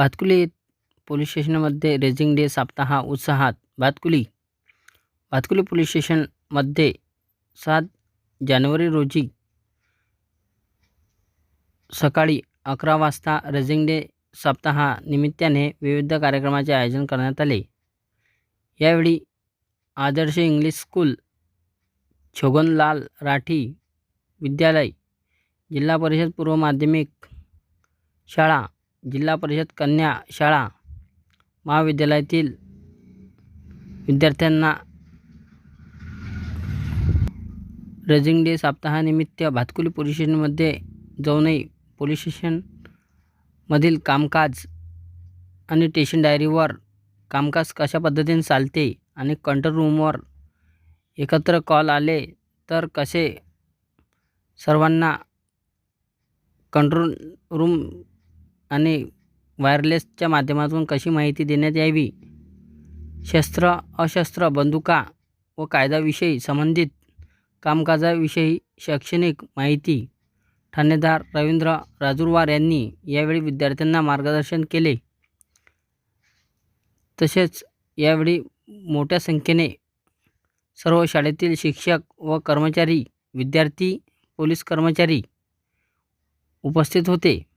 Bhatkuli police स्टेशनमध्ये raising day सप्ताह उत्साहात भातकुली भातकुली पोलीस स्टेशनमध्ये सात जानेवारी रोजी सकाळी अकरा वाजता रेझिंग डे सप्ताहानिमित्ताने विविध कार्यक्रमाचे आयोजन करण्यात आले. यावेळी आदर्श इंग्लिश स्कूल छगनलाल राठी विद्यालय जिल्हा परिषद पूर्व माध्यमिक शाळा जिल्हा परिषद कन्या शाळा महाविद्यालयातील विद्यार्थ्यांना रेझिंग डे सप्ताहानिमित्त भातकुली पोलीस स्टेशनमध्ये जाऊनही पोलीस स्टेशनमधील कामकाज आणि स्टेशन डायरीवर कामकाज कशा पद्धतीने चालते आणि कंट्रोल रूमवर एकत्र कॉल आले तर कसे? सर्वांना कंट्रोल रूम आणि वायरलेसच्या माध्यमातून कशी माहिती देण्यात यावी? शस्त्र अशस्त्र बंदुका व कायद्याविषयी संबंधित कामकाजाविषयी शैक्षणिक माहिती. ठाणेदार रवींद्र राजुरवार यांनी यावेळी विद्यार्थ्यांना मार्गदर्शन केले. तसेच यावेळी मोठ्या संख्येने सर्व शाळेतील शिक्षक व कर्मचारी विद्यार्थी पोलीस कर्मचारी उपस्थित होते.